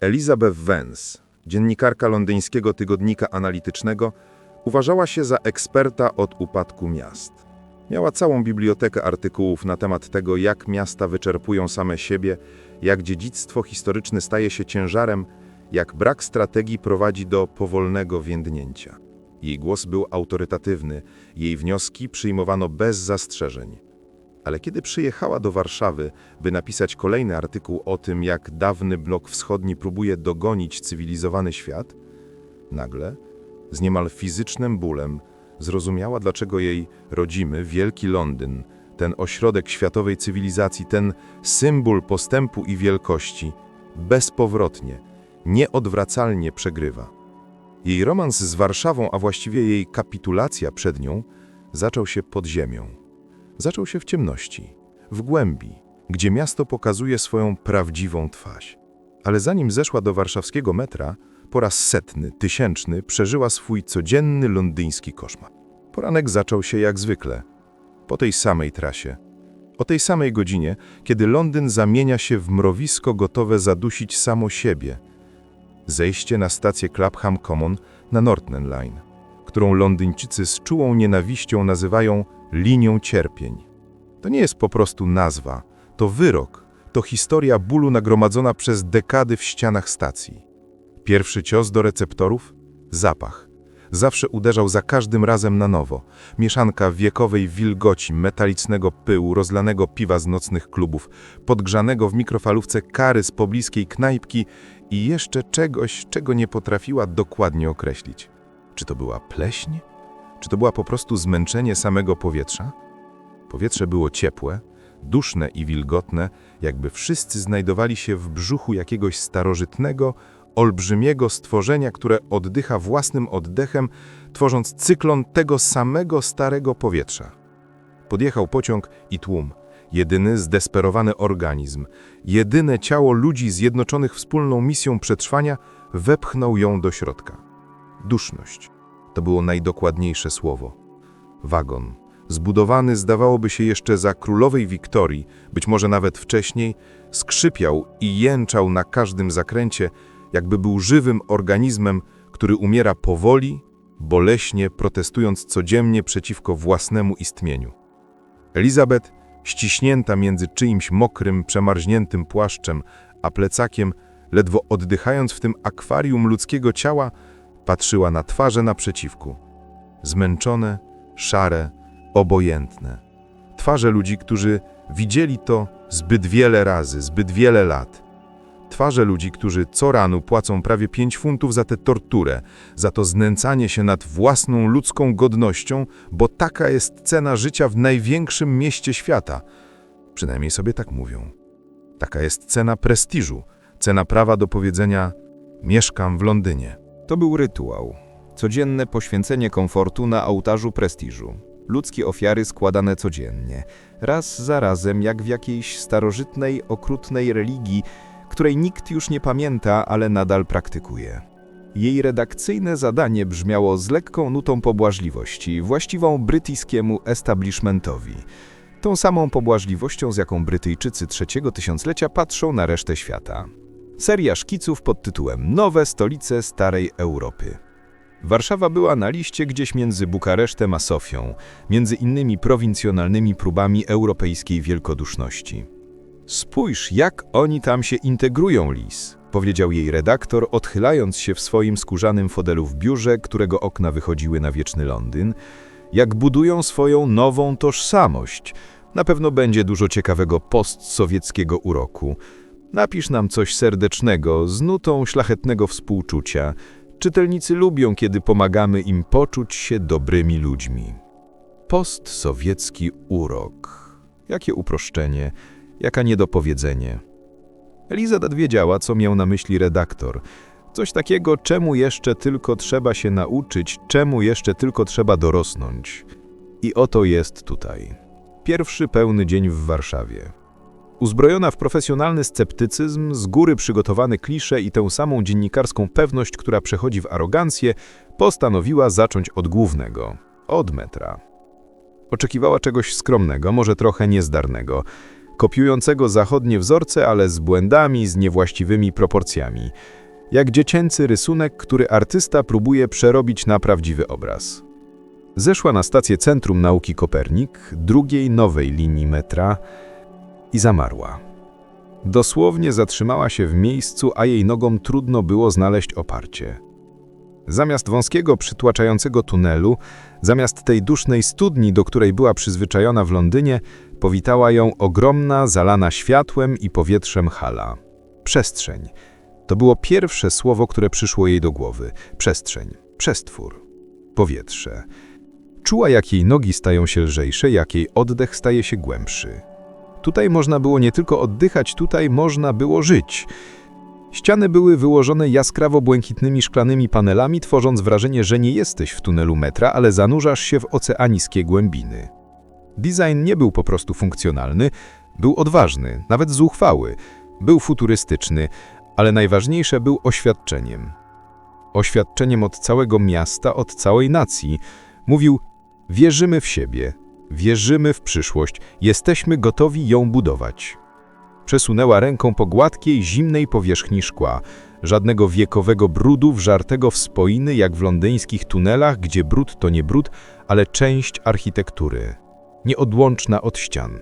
Elizabeth Vance, dziennikarka londyńskiego tygodnika analitycznego, uważała się za eksperta od upadku miast. Miała całą bibliotekę artykułów na temat tego, jak miasta wyczerpują same siebie, jak dziedzictwo historyczne staje się ciężarem, jak brak strategii prowadzi do powolnego więdnięcia. Jej głos był autorytatywny, jej wnioski przyjmowano bez zastrzeżeń. Ale kiedy przyjechała do Warszawy, by napisać kolejny artykuł o tym, jak dawny blok wschodni próbuje dogonić cywilizowany świat, nagle, z niemal fizycznym bólem, zrozumiała, dlaczego jej rodzimy Wielki Londyn, ten ośrodek światowej cywilizacji, ten symbol postępu i wielkości, bezpowrotnie, nieodwracalnie przegrywa. Jej romans z Warszawą, a właściwie jej kapitulacja przed nią, zaczął się pod ziemią. Zaczął się w ciemności, w głębi, gdzie miasto pokazuje swoją prawdziwą twarz. Ale zanim zeszła do warszawskiego metra, po raz setny, tysięczny przeżyła swój codzienny londyński koszmar. Poranek zaczął się jak zwykle, po tej samej trasie. O tej samej godzinie, kiedy Londyn zamienia się w mrowisko gotowe zadusić samo siebie. Zejście na stację Clapham Common na Northern Line, którą Londyńczycy z czułą nienawiścią nazywają linią cierpień. To nie jest po prostu nazwa, to wyrok, to historia bólu nagromadzona przez dekady w ścianach stacji. Pierwszy cios do receptorów? Zapach. Zawsze uderzał za każdym razem na nowo. Mieszanka wiekowej wilgoci, metalicznego pyłu, rozlanego piwa z nocnych klubów, podgrzanego w mikrofalówce kary z pobliskiej knajpki i jeszcze czegoś, czego nie potrafiła dokładnie określić. Czy to była pleśń? Czy to była po prostu zmęczenie samego powietrza? Powietrze było ciepłe, duszne i wilgotne, jakby wszyscy znajdowali się w brzuchu jakiegoś starożytnego, olbrzymiego stworzenia, które oddycha własnym oddechem, tworząc cyklon tego samego starego powietrza. Podjechał pociąg i tłum. Jedyny zdesperowany organizm, jedyne ciało ludzi zjednoczonych wspólną misją przetrwania wepchnął ją do środka. Duszność. To było najdokładniejsze słowo. Wagon, zbudowany zdawałoby się jeszcze za królowej Wiktorii, być może nawet wcześniej, skrzypiał i jęczał na każdym zakręcie, jakby był żywym organizmem, który umiera powoli, boleśnie, protestując codziennie przeciwko własnemu istnieniu. Elizabeth, ściśnięta między czyimś mokrym, przemarzniętym płaszczem, a plecakiem, ledwo oddychając w tym akwarium ludzkiego ciała, patrzyła na twarze naprzeciwku. Zmęczone, szare, obojętne. Twarze ludzi, którzy widzieli to zbyt wiele razy, zbyt wiele lat. Twarze ludzi, którzy co rano płacą prawie 5 funtów za tę torturę, za to znęcanie się nad własną ludzką godnością, bo taka jest cena życia w największym mieście świata. Przynajmniej sobie tak mówią. Taka jest cena prestiżu, cena prawa do powiedzenia mieszkam w Londynie. To był rytuał. Codzienne poświęcenie komfortu na ołtarzu prestiżu. Ludzkie ofiary składane codziennie, raz za razem, jak w jakiejś starożytnej, okrutnej religii, której nikt już nie pamięta, ale nadal praktykuje. Jej redakcyjne zadanie brzmiało z lekką nutą pobłażliwości, właściwą brytyjskiemu establishmentowi. Tą samą pobłażliwością, z jaką Brytyjczycy trzeciego tysiąclecia patrzą na resztę świata. Seria szkiców pod tytułem Nowe stolice Starej Europy. Warszawa była na liście gdzieś między Bukaresztem a Sofią, między innymi prowincjonalnymi próbami europejskiej wielkoduszności. Spójrz, jak oni tam się integrują, Lis, powiedział jej redaktor, odchylając się w swoim skórzanym fotelu w biurze, którego okna wychodziły na wieczny Londyn. Jak budują swoją nową tożsamość. Na pewno będzie dużo ciekawego postsowieckiego uroku. Napisz nam coś serdecznego, z nutą szlachetnego współczucia. Czytelnicy lubią, kiedy pomagamy im poczuć się dobrymi ludźmi. Postsowiecki urok. Jakie uproszczenie, jaka niedopowiedzenie. Elizabeth wiedziała, co miał na myśli redaktor. Coś takiego, czemu jeszcze tylko trzeba się nauczyć, czemu jeszcze tylko trzeba dorosnąć. I oto jest tutaj. Pierwszy pełny dzień w Warszawie. Uzbrojona w profesjonalny sceptycyzm, z góry przygotowany klisze i tę samą dziennikarską pewność, która przechodzi w arogancję, postanowiła zacząć od głównego, od metra. Oczekiwała czegoś skromnego, może trochę niezdarnego. kopiującego zachodnie wzorce, ale z błędami, z niewłaściwymi proporcjami. Jak dziecięcy rysunek, który artysta próbuje przerobić na prawdziwy obraz. Zeszła na stację Centrum Nauki Kopernik, drugiej nowej linii metra i zamarła. Dosłownie zatrzymała się w miejscu, a jej nogom trudno było znaleźć oparcie. Zamiast wąskiego, przytłaczającego tunelu, zamiast tej dusznej studni, do której była przyzwyczajona w Londynie, powitała ją ogromna, zalana światłem i powietrzem hala. Przestrzeń. To było pierwsze słowo, które przyszło jej do głowy. Przestrzeń, przestwór, powietrze. Czuła, jak jej nogi stają się lżejsze, jak jej oddech staje się głębszy. Tutaj można było nie tylko oddychać, tutaj można było żyć. Ściany były wyłożone jaskrawo-błękitnymi szklanymi panelami, tworząc wrażenie, że nie jesteś w tunelu metra, ale zanurzasz się w oceaniskie głębiny. Design nie był po prostu funkcjonalny, był odważny, nawet zuchwały, był futurystyczny, ale najważniejsze był oświadczeniem. Oświadczeniem od całego miasta, od całej nacji. Mówił: Wierzymy w siebie, wierzymy w przyszłość, jesteśmy gotowi ją budować. Przesunęła ręką po gładkiej, zimnej powierzchni szkła. Żadnego wiekowego brudu wżartego w spoiny, jak w londyńskich tunelach, gdzie brud to nie brud, ale część architektury. Nieodłączna od ścian.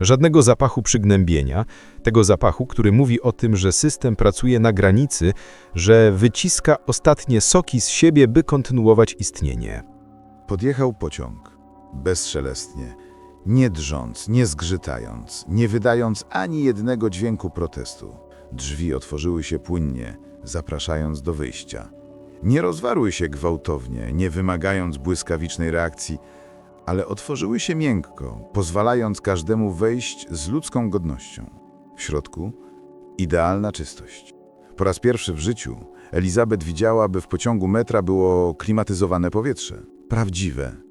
Żadnego zapachu przygnębienia, tego zapachu, który mówi o tym, że system pracuje na granicy, że wyciska ostatnie soki z siebie, by kontynuować istnienie. Podjechał pociąg. Bezszelestnie. Nie drżąc, nie zgrzytając, nie wydając ani jednego dźwięku protestu. Drzwi otworzyły się płynnie, zapraszając do wyjścia. Nie rozwarły się gwałtownie, nie wymagając błyskawicznej reakcji, ale otworzyły się miękko, pozwalając każdemu wejść z ludzką godnością. W środku idealna czystość. Po raz pierwszy w życiu Elizabeth widziała, by w pociągu metra było klimatyzowane powietrze. Prawdziwe,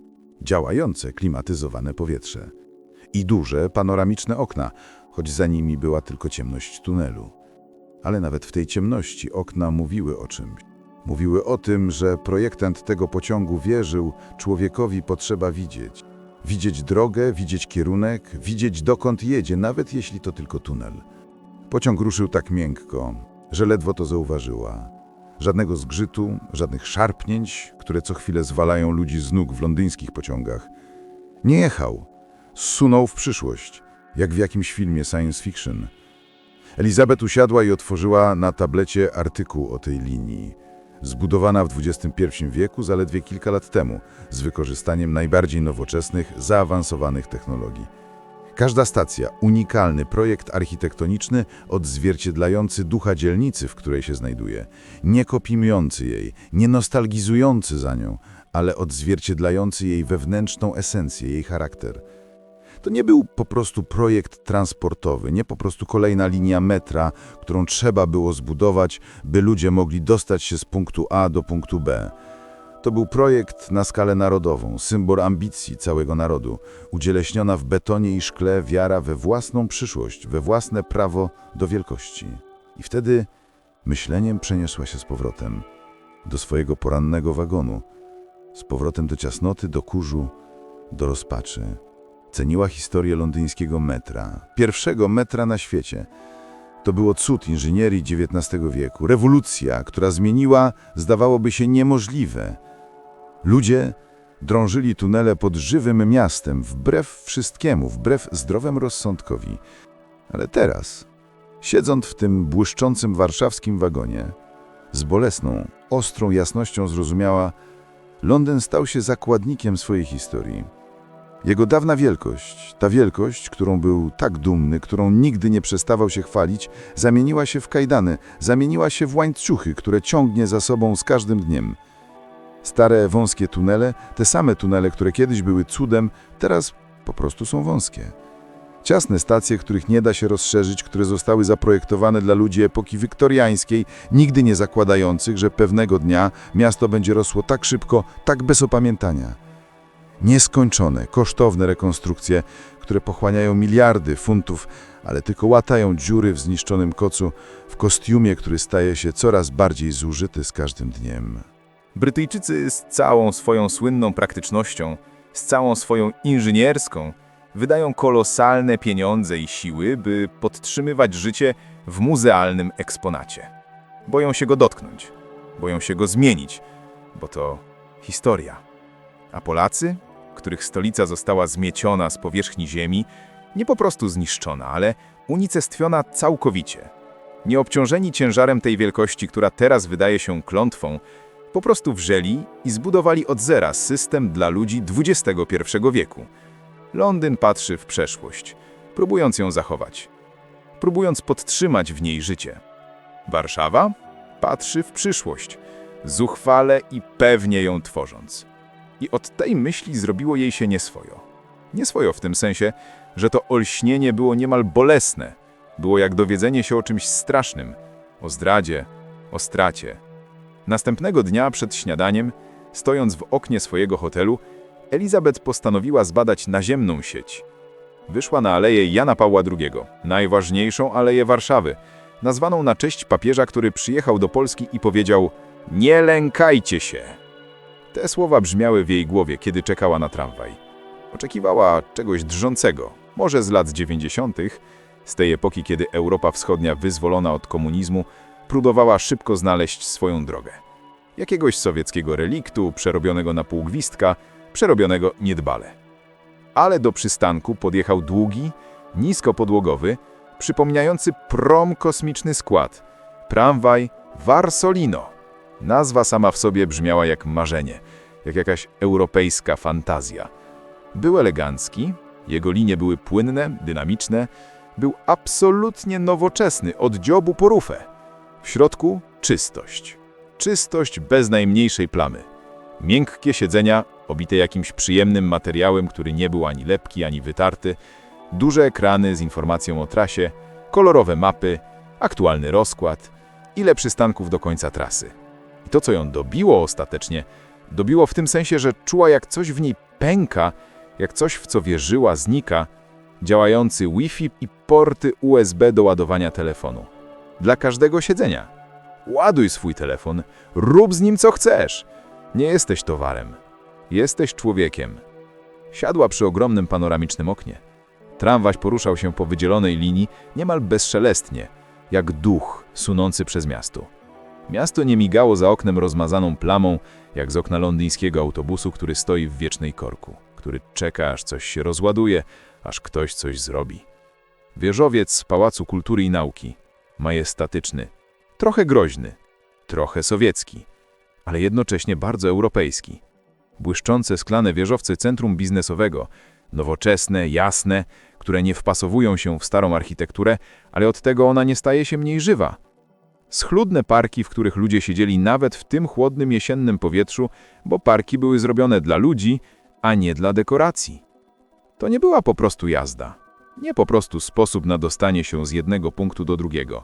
działające klimatyzowane powietrze. I duże, panoramiczne okna, choć za nimi była tylko ciemność tunelu. Ale nawet w tej ciemności okna mówiły o czymś. Mówiły o tym, że projektant tego pociągu wierzył, człowiekowi potrzeba widzieć. Widzieć drogę, widzieć kierunek, widzieć dokąd jedzie, nawet jeśli to tylko tunel. Pociąg ruszył tak miękko, że ledwo to zauważyła. Żadnego zgrzytu, żadnych szarpnięć, które co chwilę zwalają ludzi z nóg w londyńskich pociągach. Nie jechał. Zsunął w przyszłość, jak w jakimś filmie science fiction. Elizabeth usiadła i otworzyła na tablecie artykuł o tej linii. Zbudowana w XXI wieku zaledwie kilka lat temu, z wykorzystaniem najbardziej nowoczesnych, zaawansowanych technologii. Każda stacja, unikalny projekt architektoniczny odzwierciedlający ducha dzielnicy, w której się znajduje. Nie kopiujący jej, nie nostalgizujący za nią, ale odzwierciedlający jej wewnętrzną esencję, jej charakter. To nie był po prostu projekt transportowy, nie po prostu kolejna linia metra, którą trzeba było zbudować, by ludzie mogli dostać się z punktu A do punktu B. To był projekt na skalę narodową, symbol ambicji całego narodu, ucieleśniona w betonie i szkle wiara we własną przyszłość, we własne prawo do wielkości. I wtedy myśleniem przeniosła się z powrotem do swojego porannego wagonu, z powrotem do ciasnoty, do kurzu, do rozpaczy. Ceniła historię londyńskiego metra, pierwszego metra na świecie. To było cud inżynierii XIX wieku, rewolucja, która zmieniła, zdawałoby się, niemożliwe. Ludzie drążyli tunele pod żywym miastem, wbrew wszystkiemu, wbrew zdrowemu rozsądkowi. Ale teraz, siedząc w tym błyszczącym warszawskim wagonie, z bolesną, ostrą jasnością zrozumiała, Londyn stał się zakładnikiem swojej historii. Jego dawna wielkość, ta wielkość, którą był tak dumny, którą nigdy nie przestawał się chwalić, zamieniła się w kajdany, zamieniła się w łańcuchy, które ciągnie za sobą z każdym dniem. Stare, wąskie tunele, te same tunele, które kiedyś były cudem, teraz po prostu są wąskie. Ciasne stacje, których nie da się rozszerzyć, które zostały zaprojektowane dla ludzi epoki wiktoriańskiej, nigdy nie zakładających, że pewnego dnia miasto będzie rosło tak szybko, tak bez opamiętania. Nieskończone, kosztowne rekonstrukcje, które pochłaniają miliardy funtów, ale tylko łatają dziury w zniszczonym kocu, w kostiumie, który staje się coraz bardziej zużyty z każdym dniem. Brytyjczycy z całą swoją słynną praktycznością, z całą swoją inżynierską wydają kolosalne pieniądze i siły, by podtrzymywać życie w muzealnym eksponacie. Boją się go dotknąć, boją się go zmienić, bo to historia. A Polacy, których stolica została zmieciona z powierzchni ziemi, nie po prostu zniszczona, ale unicestwiona całkowicie. Nieobciążeni ciężarem tej wielkości, która teraz wydaje się klątwą, po prostu wrzeli i zbudowali od zera system dla ludzi XXI wieku. Londyn patrzy w przeszłość, próbując ją zachować, próbując podtrzymać w niej życie. Warszawa patrzy w przyszłość, zuchwale i pewnie ją tworząc. I od tej myśli zrobiło jej się nieswojo. Nieswojo w tym sensie, że to olśnienie było niemal bolesne. Było jak dowiedzenie się o czymś strasznym, o zdradzie, o stracie. Następnego dnia przed śniadaniem, stojąc w oknie swojego hotelu, Elizabeth postanowiła zbadać naziemną sieć. Wyszła na aleję Jana Pawła II, najważniejszą aleję Warszawy, nazwaną na cześć papieża, który przyjechał do Polski i powiedział: Nie lękajcie się. Te słowa brzmiały w jej głowie, kiedy czekała na tramwaj. Oczekiwała czegoś drżącego, może z lat 90., z tej epoki, kiedy Europa Wschodnia, wyzwolona od komunizmu, próbowała szybko znaleźć swoją drogę. Jakiegoś sowieckiego reliktu, przerobionego na półgwistka, przerobionego niedbale. Ale do przystanku podjechał długi, niskopodłogowy, przypominający prom kosmiczny skład. Tramwaj Varsolino. Nazwa sama w sobie brzmiała jak marzenie, jak jakaś europejska fantazja. Był elegancki, jego linie były płynne, dynamiczne, był absolutnie nowoczesny, od dziobu po rufę. W środku czystość. Czystość bez najmniejszej plamy. Miękkie siedzenia, obite jakimś przyjemnym materiałem, który nie był ani lepki, ani wytarty, duże ekrany z informacją o trasie, kolorowe mapy, aktualny rozkład, ile przystanków do końca trasy. I to, co ją dobiło ostatecznie, dobiło w tym sensie, że czuła jak coś w niej pęka, jak coś, w co wierzyła, znika, działający Wi-Fi i porty USB do ładowania telefonu. Dla każdego siedzenia. Ładuj swój telefon, rób z nim co chcesz. Nie jesteś towarem. Jesteś człowiekiem. Siadła przy ogromnym panoramicznym oknie. Tramwaj poruszał się po wydzielonej linii niemal bezszelestnie, jak duch sunący przez miasto. Miasto nie migało za oknem rozmazaną plamą, jak z okna londyńskiego autobusu, który stoi w wiecznej korku, który czeka, aż coś się rozładuje, aż ktoś coś zrobi. Wieżowiec z Pałacu Kultury i Nauki, majestatyczny, trochę groźny, trochę sowiecki, ale jednocześnie bardzo europejski. Błyszczące schlane wieżowce centrum biznesowego, nowoczesne, jasne, które nie wpasowują się w starą architekturę, ale od tego ona nie staje się mniej żywa. Schludne parki, w których ludzie siedzieli nawet w tym chłodnym jesiennym powietrzu, bo parki były zrobione dla ludzi, a nie dla dekoracji. To nie była po prostu jazda. Nie po prostu sposób na dostanie się z jednego punktu do drugiego.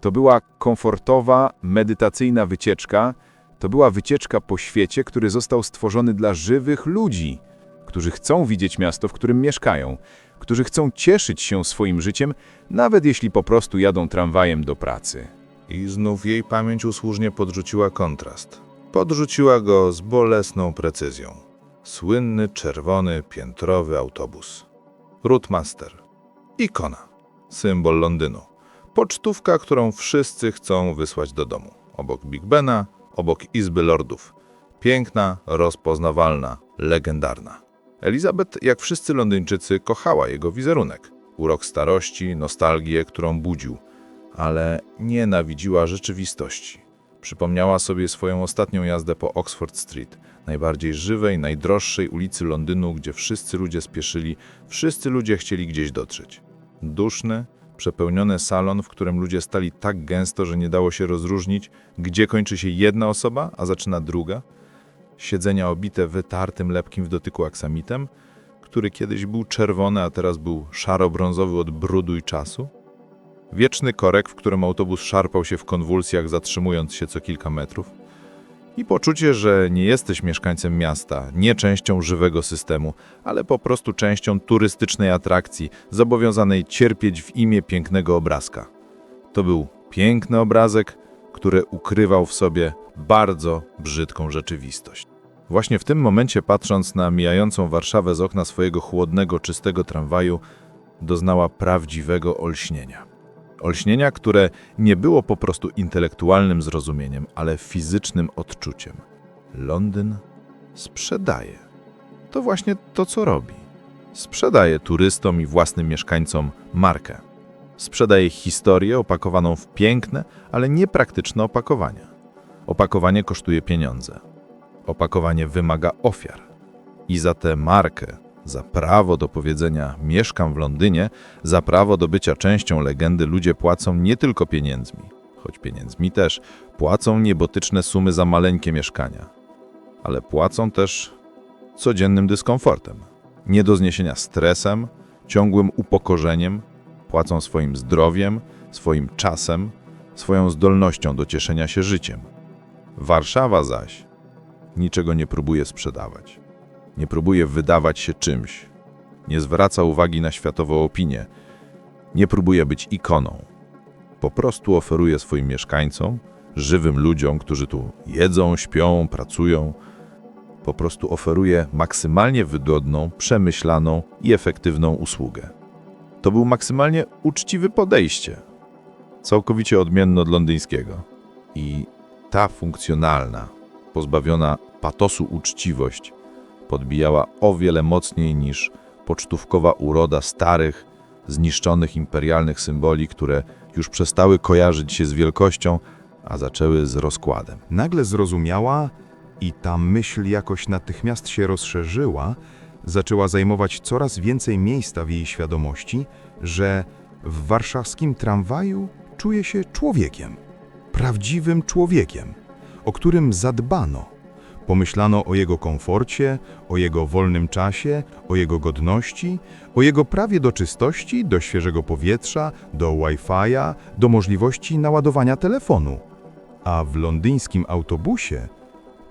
To była komfortowa, medytacyjna wycieczka. To była wycieczka po świecie, który został stworzony dla żywych ludzi, którzy chcą widzieć miasto, w którym mieszkają, którzy chcą cieszyć się swoim życiem, nawet jeśli po prostu jadą tramwajem do pracy. I znów jej pamięć usłużnie podrzuciła kontrast. Podrzuciła go z bolesną precyzją. Słynny, czerwony, piętrowy autobus. Routemaster. Ikona. Symbol Londynu. Pocztówka, którą wszyscy chcą wysłać do domu. Obok Big Bena, obok Izby Lordów. Piękna, rozpoznawalna, legendarna. Elizabeth, jak wszyscy Londyńczycy, kochała jego wizerunek. Urok starości, nostalgię, którą budził – ale nienawidziła rzeczywistości. Przypomniała sobie swoją ostatnią jazdę po Oxford Street, najbardziej żywej, najdroższej ulicy Londynu, gdzie wszyscy ludzie spieszyli, wszyscy ludzie chcieli gdzieś dotrzeć. Duszny, przepełniony salon, w którym ludzie stali tak gęsto, że nie dało się rozróżnić, gdzie kończy się jedna osoba, a zaczyna druga. Siedzenia obite wytartym, lepkim w dotyku aksamitem, który kiedyś był czerwony, a teraz był szaro-brązowy od brudu i czasu. Wieczny korek, w którym autobus szarpał się w konwulsjach, zatrzymując się co kilka metrów. I poczucie, że nie jesteś mieszkańcem miasta, nie częścią żywego systemu, ale po prostu częścią turystycznej atrakcji, zobowiązanej cierpieć w imię pięknego obrazka. To był piękny obrazek, który ukrywał w sobie bardzo brzydką rzeczywistość. Właśnie w tym momencie, patrząc na mijającą Warszawę z okna swojego chłodnego, czystego tramwaju, doznała prawdziwego olśnienia. Olśnienia, które nie było po prostu intelektualnym zrozumieniem, ale fizycznym odczuciem. Londyn sprzedaje. To właśnie to, co robi. Sprzedaje turystom i własnym mieszkańcom markę. Sprzedaje historię opakowaną w piękne, ale niepraktyczne opakowania. Opakowanie kosztuje pieniądze. Opakowanie wymaga ofiar. I za tę markę, za prawo do powiedzenia mieszkam w Londynie, za prawo do bycia częścią legendy ludzie płacą nie tylko pieniędzmi, choć pieniędzmi też, płacą niebotyczne sumy za maleńkie mieszkania, ale płacą też codziennym dyskomfortem, nie do zniesienia stresem, ciągłym upokorzeniem, płacą swoim zdrowiem, swoim czasem, swoją zdolnością do cieszenia się życiem. Warszawa zaś niczego nie próbuje sprzedawać. Nie próbuje wydawać się czymś. Nie zwraca uwagi na światową opinię. Nie próbuje być ikoną. Po prostu oferuje swoim mieszkańcom, żywym ludziom, którzy tu jedzą, śpią, pracują, po prostu oferuje maksymalnie wygodną, przemyślaną i efektywną usługę. To był maksymalnie uczciwy podejście, całkowicie odmienny od londyńskiego. I ta funkcjonalna, pozbawiona patosu uczciwość podbijała o wiele mocniej niż pocztówkowa uroda starych, zniszczonych imperialnych symboli, które już przestały kojarzyć się z wielkością, a zaczęły z rozkładem. Nagle zrozumiała i ta myśl jakoś natychmiast się rozszerzyła, zaczęła zajmować coraz więcej miejsca w jej świadomości, że w warszawskim tramwaju czuje się człowiekiem, prawdziwym człowiekiem, o którym zadbano. Pomyślano o jego komforcie, o jego wolnym czasie, o jego godności, o jego prawie do czystości, do świeżego powietrza, do Wi-Fi'a, do możliwości naładowania telefonu. A w londyńskim autobusie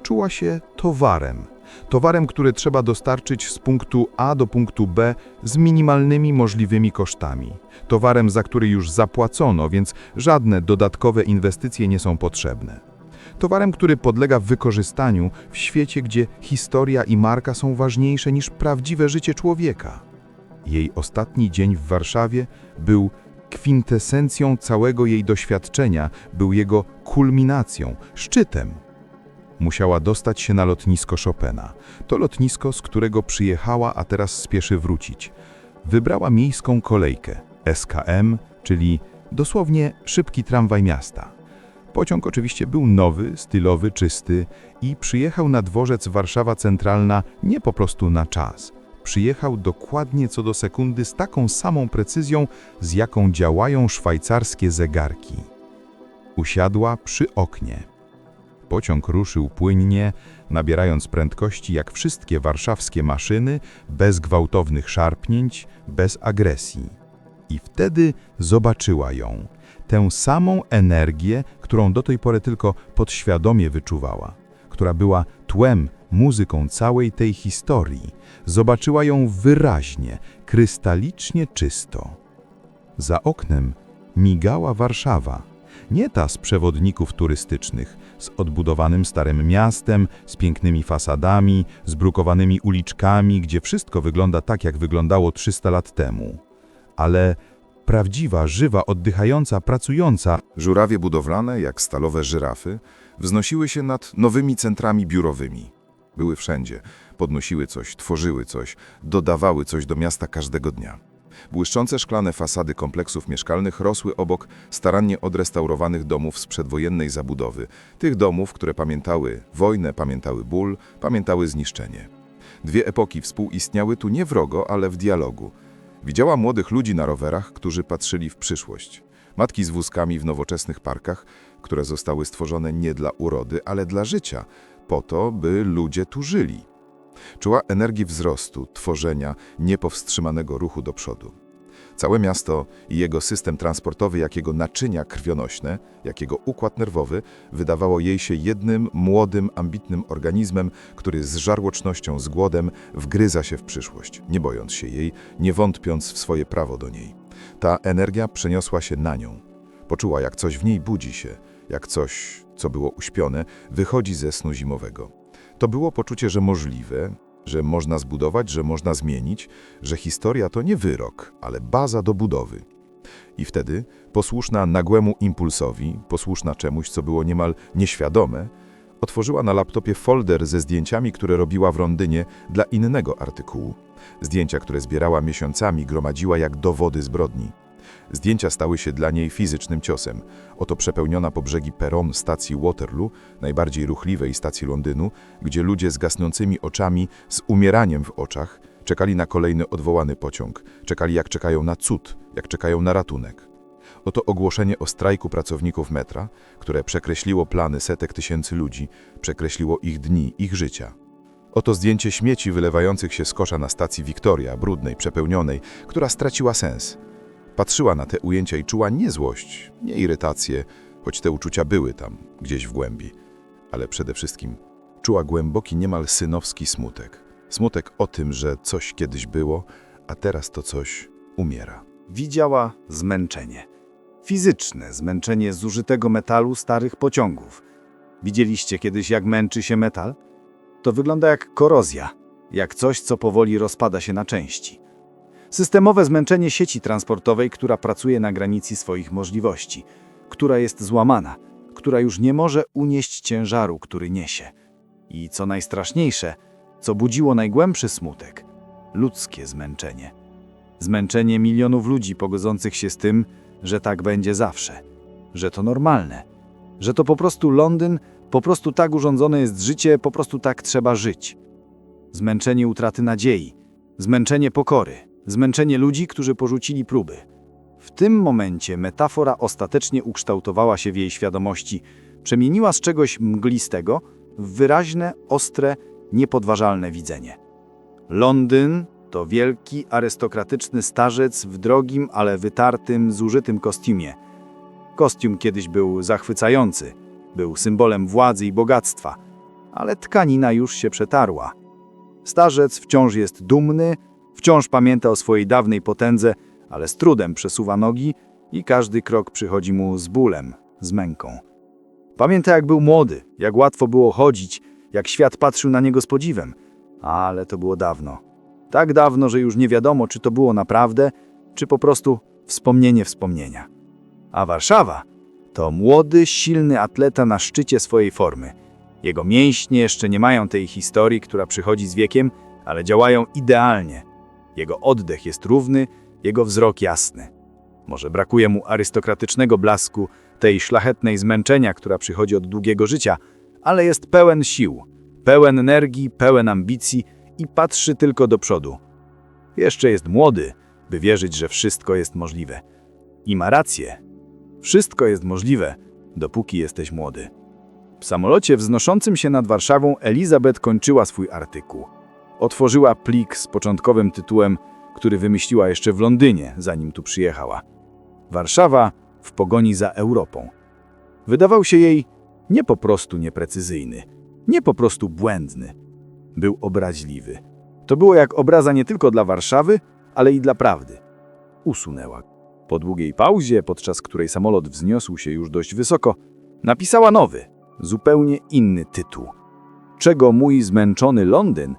czuła się towarem. Towarem, który trzeba dostarczyć z punktu A do punktu B z minimalnymi możliwymi kosztami. Towarem, za który już zapłacono, więc żadne dodatkowe inwestycje nie są potrzebne. Towarem, który podlega wykorzystaniu w świecie, gdzie historia i marka są ważniejsze niż prawdziwe życie człowieka. Jej ostatni dzień w Warszawie był kwintesencją całego jej doświadczenia, był jego kulminacją, szczytem. Musiała dostać się na lotnisko Chopina. To lotnisko, z którego przyjechała, a teraz spieszy wrócić. Wybrała miejską kolejkę SKM, czyli dosłownie szybki tramwaj miasta. Pociąg oczywiście był nowy, stylowy, czysty i przyjechał na dworzec Warszawa Centralna nie po prostu na czas. Przyjechał dokładnie co do sekundy z taką samą precyzją, z jaką działają szwajcarskie zegarki. Usiadła przy oknie. Pociąg ruszył płynnie, nabierając prędkości jak wszystkie warszawskie maszyny, bez gwałtownych szarpnięć, bez agresji. I wtedy zobaczyła ją, tę samą energię, którą do tej pory tylko podświadomie wyczuwała, która była tłem, muzyką całej tej historii. Zobaczyła ją wyraźnie, krystalicznie czysto. Za oknem migała Warszawa. Nie ta z przewodników turystycznych, z odbudowanym starym miastem, z pięknymi fasadami, zbrukowanymi uliczkami, gdzie wszystko wygląda tak, jak wyglądało 300 lat temu. Ale prawdziwa, żywa, oddychająca, pracująca. Żurawie budowlane, jak stalowe żyrafy, wznosiły się nad nowymi centrami biurowymi. Były wszędzie, podnosiły coś, tworzyły coś, dodawały coś do miasta każdego dnia. Błyszczące szklane fasady kompleksów mieszkalnych rosły obok starannie odrestaurowanych domów z przedwojennej zabudowy, tych domów, które pamiętały wojnę, pamiętały ból, pamiętały zniszczenie. Dwie epoki współistniały tu nie wrogo, ale w dialogu. Widziała młodych ludzi na rowerach, którzy patrzyli w przyszłość. Matki z wózkami w nowoczesnych parkach, które zostały stworzone nie dla urody, ale dla życia, po to, by ludzie tu żyli. Czuła energię wzrostu, tworzenia, niepowstrzymanego ruchu do przodu. Całe miasto i jego system transportowy, jak jego naczynia krwionośne, jak jego układ nerwowy, wydawało jej się jednym młodym, ambitnym organizmem, który z żarłocznością, z głodem wgryza się w przyszłość, nie bojąc się jej, nie wątpiąc w swoje prawo do niej. Ta energia przeniosła się na nią. Poczuła, jak coś w niej budzi się, jak coś, co było uśpione, wychodzi ze snu zimowego. To było poczucie, że możliwe, że można zbudować, że można zmienić, że historia to nie wyrok, ale baza do budowy. I wtedy, posłuszna nagłemu impulsowi, posłuszna czemuś, co było niemal nieświadome, otworzyła na laptopie folder ze zdjęciami, które robiła w Londynie dla innego artykułu. Zdjęcia, które zbierała miesiącami, gromadziła jak dowody zbrodni. Zdjęcia stały się dla niej fizycznym ciosem. Oto przepełniona po brzegi peron stacji Waterloo, najbardziej ruchliwej stacji Londynu, gdzie ludzie z gasnącymi oczami, z umieraniem w oczach, czekali na kolejny odwołany pociąg, czekali jak czekają na cud, jak czekają na ratunek. Oto ogłoszenie o strajku pracowników metra, które przekreśliło plany setek tysięcy ludzi, przekreśliło ich dni, ich życia. Oto zdjęcie śmieci wylewających się z kosza na stacji Victoria, brudnej, przepełnionej, która straciła sens. Patrzyła na te ujęcia i czuła nie złość, nie irytację, choć te uczucia były tam, gdzieś w głębi. Ale przede wszystkim czuła głęboki, niemal synowski smutek. Smutek o tym, że coś kiedyś było, a teraz to coś umiera. Widziała zmęczenie. Fizyczne zmęczenie zużytego metalu starych pociągów. Widzieliście kiedyś, jak męczy się metal? To wygląda jak korozja, jak coś, co powoli rozpada się na części. Systemowe zmęczenie sieci transportowej, która pracuje na granicy swoich możliwości, która jest złamana, która już nie może unieść ciężaru, który niesie. I co najstraszniejsze, co budziło najgłębszy smutek ludzkie zmęczenie. Zmęczenie milionów ludzi pogodzących się z tym, że tak będzie zawsze, że to normalne, że to po prostu Londyn, po prostu tak urządzone jest życie, po prostu tak trzeba żyć. Zmęczenie utraty nadziei, zmęczenie pokory, zmęczenie ludzi, którzy porzucili próby. W tym momencie metafora ostatecznie ukształtowała się w jej świadomości, przemieniła z czegoś mglistego w wyraźne, ostre, niepodważalne widzenie. Londyn to wielki, arystokratyczny starzec w drogim, ale wytartym, zużytym kostiumie. Kostium kiedyś był zachwycający, był symbolem władzy i bogactwa, ale tkanina już się przetarła. Starzec wciąż jest dumny, wciąż pamięta o swojej dawnej potędze, ale z trudem przesuwa nogi i każdy krok przychodzi mu z bólem, z męką. Pamięta, jak był młody, jak łatwo było chodzić, jak świat patrzył na niego z podziwem, ale to było dawno. Tak dawno, że już nie wiadomo, czy to było naprawdę, czy po prostu wspomnienie wspomnienia. A Warszawa to młody, silny atleta na szczycie swojej formy. Jego mięśnie jeszcze nie mają tej historii, która przychodzi z wiekiem, ale działają idealnie. Jego oddech jest równy, jego wzrok jasny. Może brakuje mu arystokratycznego blasku, tej szlachetnej zmęczenia, która przychodzi od długiego życia, ale jest pełen sił, pełen energii, pełen ambicji i patrzy tylko do przodu. Jeszcze jest młody, by wierzyć, że wszystko jest możliwe. I ma rację. Wszystko jest możliwe, dopóki jesteś młody. W samolocie wznoszącym się nad Warszawą Elizabeth kończyła swój artykuł. Otworzyła plik z początkowym tytułem, który wymyśliła jeszcze w Londynie, zanim tu przyjechała. Warszawa w pogoni za Europą. Wydawał się jej nie po prostu nieprecyzyjny, nie po prostu błędny. Był obraźliwy. To było jak obraza nie tylko dla Warszawy, ale i dla prawdy. Usunęła. Po długiej pauzie, podczas której samolot wzniosł się już dość wysoko, napisała nowy, zupełnie inny tytuł. Czego mój zmęczony Londyn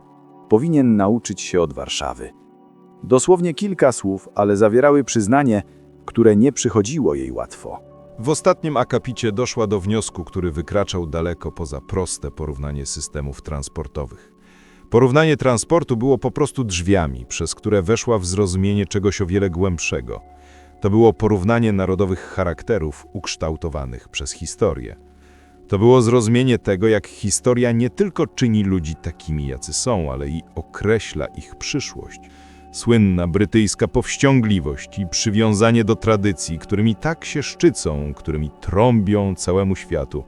powinien nauczyć się od Warszawy. Dosłownie kilka słów, ale zawierały przyznanie, które nie przychodziło jej łatwo. W ostatnim akapicie doszła do wniosku, który wykraczał daleko poza proste porównanie systemów transportowych. Porównanie transportu było po prostu drzwiami, przez które weszła w zrozumienie czegoś o wiele głębszego. To było porównanie narodowych charakterów ukształtowanych przez historię. To było zrozumienie tego, jak historia nie tylko czyni ludzi takimi, jacy są, ale i określa ich przyszłość. Słynna brytyjska powściągliwość i przywiązanie do tradycji, którymi tak się szczycą, którymi trąbią całemu światu,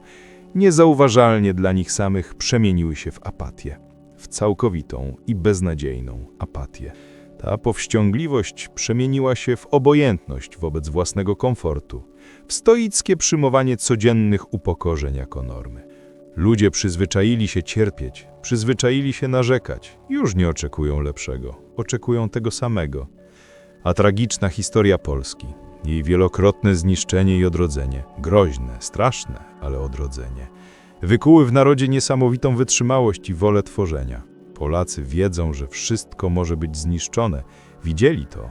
niezauważalnie dla nich samych przemieniły się w apatię, w całkowitą i beznadziejną apatię. Ta powściągliwość przemieniła się w obojętność wobec własnego komfortu, w stoickie przyjmowanie codziennych upokorzeń jako normy. Ludzie przyzwyczaili się cierpieć, przyzwyczaili się narzekać, już nie oczekują lepszego, oczekują tego samego. A tragiczna historia Polski, jej wielokrotne zniszczenie i odrodzenie, groźne, straszne, ale odrodzenie, Wykuły w narodzie niesamowitą wytrzymałość i wolę tworzenia. Polacy wiedzą, że wszystko może być zniszczone. Widzieli to,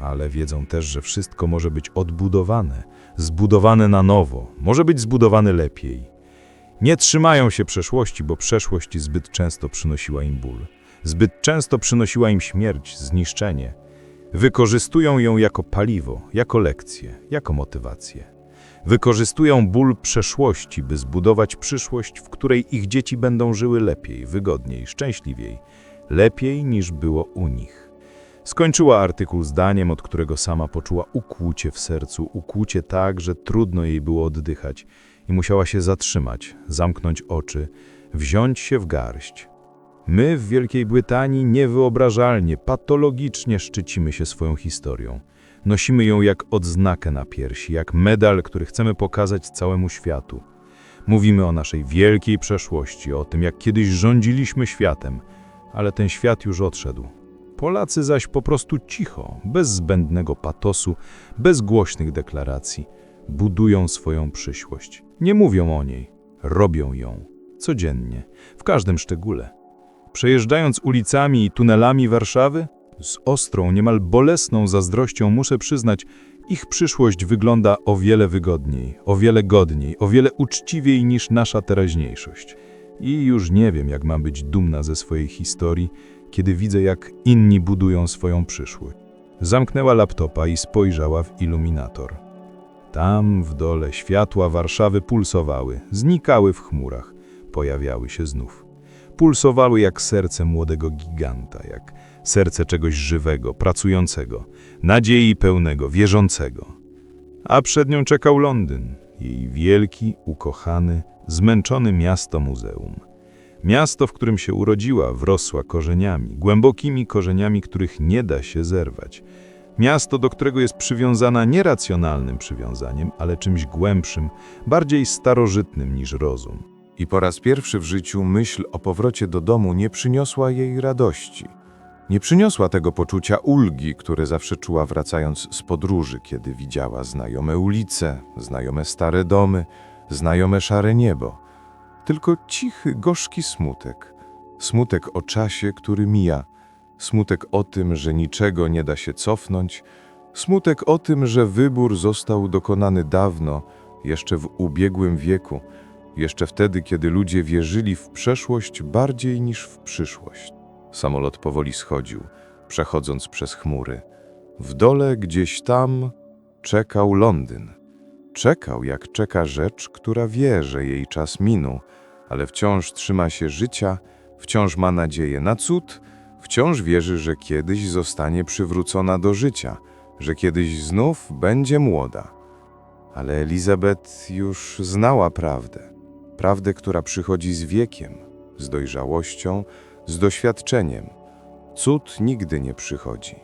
ale wiedzą też, że wszystko może być odbudowane, zbudowane na nowo, może być zbudowane lepiej. Nie trzymają się przeszłości, bo przeszłość zbyt często przynosiła im ból. Zbyt często przynosiła im śmierć, zniszczenie. Wykorzystują ją jako paliwo, jako lekcję, jako motywację. Wykorzystują ból przeszłości, by zbudować przyszłość, w której ich dzieci będą żyły lepiej, wygodniej, szczęśliwiej, lepiej niż było u nich. Skończyła artykuł zdaniem, od którego sama poczuła ukłucie w sercu, ukłucie tak, że trudno jej było oddychać i musiała się zatrzymać, zamknąć oczy, wziąć się w garść. My w Wielkiej Brytanii niewyobrażalnie, patologicznie szczycimy się swoją historią. Nosimy ją jak odznakę na piersi, jak medal, który chcemy pokazać całemu światu. Mówimy o naszej wielkiej przeszłości, o tym, jak kiedyś rządziliśmy światem, ale ten świat już odszedł. Polacy zaś po prostu cicho, bez zbędnego patosu, bez głośnych deklaracji, budują swoją przyszłość. Nie mówią o niej, robią ją. Codziennie, w każdym szczególe. Przejeżdżając ulicami i tunelami Warszawy, z ostrą, niemal bolesną zazdrością muszę przyznać, ich przyszłość wygląda o wiele wygodniej, o wiele godniej, o wiele uczciwiej niż nasza teraźniejszość. I już nie wiem, jak mam być dumna ze swojej historii, kiedy widzę, jak inni budują swoją przyszłość. Zamknęła laptopa i spojrzała w iluminator. Tam w dole światła Warszawy pulsowały, znikały w chmurach, pojawiały się znów. Pulsowały jak serce młodego giganta, jak serce czegoś żywego, pracującego, nadziei pełnego, wierzącego. A przed nią czekał Londyn, jej wielki, ukochany, zmęczony miasto muzeum. Miasto, w którym się urodziła, wrosła korzeniami, głębokimi korzeniami, których nie da się zerwać. Miasto, do którego jest przywiązana nie racjonalnym przywiązaniem, ale czymś głębszym, bardziej starożytnym niż rozum. I po raz pierwszy w życiu myśl o powrocie do domu nie przyniosła jej radości. Nie przyniosła tego poczucia ulgi, które zawsze czuła wracając z podróży, kiedy widziała znajome ulice, znajome stare domy, znajome szare niebo. Tylko cichy, gorzki smutek. Smutek o czasie, który mija. Smutek o tym, że niczego nie da się cofnąć. Smutek o tym, że wybór został dokonany dawno, jeszcze w ubiegłym wieku, jeszcze wtedy, kiedy ludzie wierzyli w przeszłość bardziej niż w przyszłość. Samolot powoli schodził, przechodząc przez chmury. W dole gdzieś tam czekał Londyn. Czekał, jak czeka rzecz, która wie, że jej czas minął, ale wciąż trzyma się życia, wciąż ma nadzieję na cud, wciąż wierzy, że kiedyś zostanie przywrócona do życia, że kiedyś znów będzie młoda. Ale Elizabeth już znała prawdę. Prawdę, która przychodzi z wiekiem, z dojrzałością, z doświadczeniem. Cud nigdy nie przychodzi,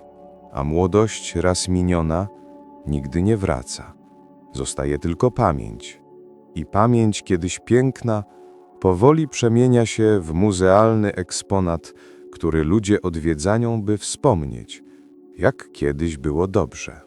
a młodość raz miniona nigdy nie wraca. Zostaje tylko pamięć. I pamięć kiedyś piękna powoli przemienia się w muzealny eksponat, który ludzie odwiedzają, by wspomnieć, jak kiedyś było dobrze.